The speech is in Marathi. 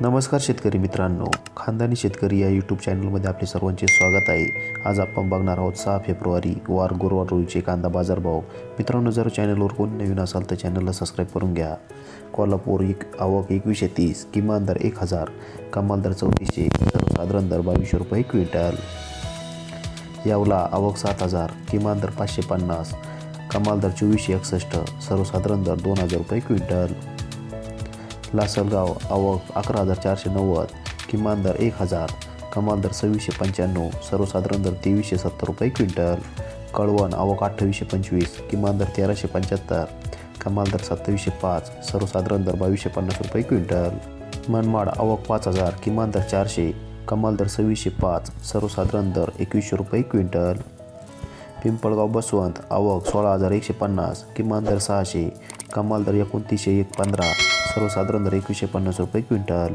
नमस्कार शेतकरी मित्रांनो. खानदानी शेतकरी या यूट्यूब चॅनलमध्ये आपले सर्वांचे स्वागत आहे. आज आपण बघणार आहोत सहा फेब्रुवारी वार गुरुवार रोजीचे कांदा बाजारभाव. मित्रांनो जर चॅनलवर कोणी नवीन असाल तर चॅनलला सबस्क्राईब करून घ्या. कोल्हापूर एक आवक एकवीसशे तीस किमान दर एक हजार कमाल दर चौतीसशे सर्वसाधारण दर बावीसशे रुपये क्विंटल. यावला आवक सात हजार किमान दर पाचशे पन्नास कमाल दर चोवीसशे एकसष्ट सर्वसाधारण दर दोन हजार रुपये क्विंटल. लासलगाव आवक अकरा हजार चारशे नव्वद किमान दर एक हजार कमाल दर सव्वीसशे पंच्याण्णव सर्वसाधारण दर तेवीसशे सत्तर रुपये क्विंटल. कळवण आवक अठ्ठावीसशे पंचवीस किमान दर तेराशे पंच्याहत्तर कमाल दर सत्तावीसशे पाच सर्वसाधारण दर बावीसशे पन्नास रुपये क्विंटल. मनमाड आवक पाच हजार किमान दर चारशे कमाल दर सव्वीसशे पाच सर्वसाधारण दर एकवीसशे रुपये क्विंटल. पिंपळगाव बसवंत आवक सोळा हजार एकशे पन्नास किमान दर सहाशे कमाल दर एकोणतीसशे एक पंधरा. सर्वसाधारण दर एकवीसशे पन्नास रुपये क्विंटल.